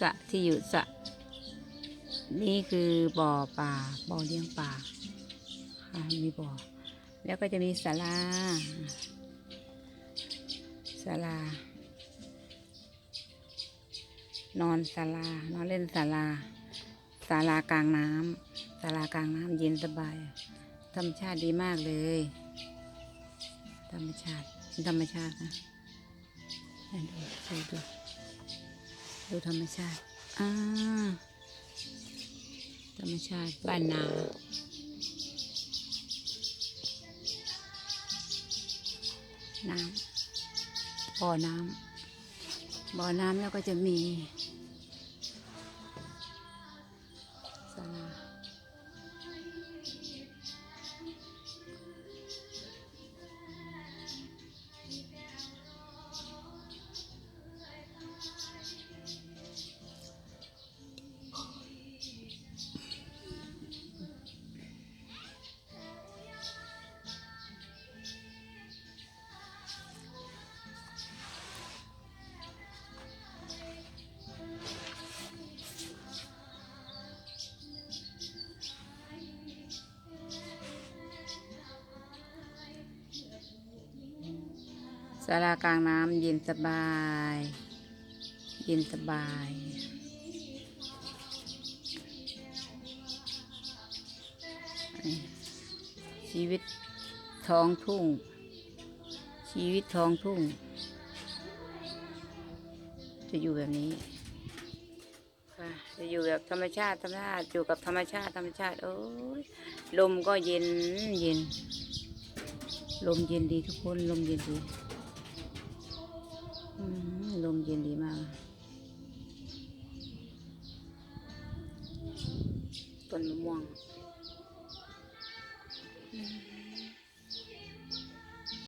สะที่อยู่สะ นี่คือบ่อปลาบ่อเลี้ยงปลาค่ะมีบ่อ แล้วก็จะมีศาลาศาลานอนศาลานอนเล่นศาลาศาลากลางน้ำศาลากลางน้ำเย็นสบาย ธรรมชาติดีมากเลย ธรรมชาติธรรมชาตินะดูดูดู ดูธรรมชาติ อ่า ธรรมชาติบ้านนาน้ำบ่อน้ำบ่อน้ำแล้วก็จะมี ศาลากลางน้ำเย็นสบาย เย็นสบาย ชีวิตท้องทุ่ง ชีวิตท้องทุ่ง จะอยู่แบบนี้ค่ะจะอยู่แบบธรรมชาติธรรมชาติอยู่กับธรรมชาติธรรมชาติ โอ้ยลมก็เย็นเย็น ลมเย็นดีทุกคน ลมเย็นดี ต้นมะม่วงอืม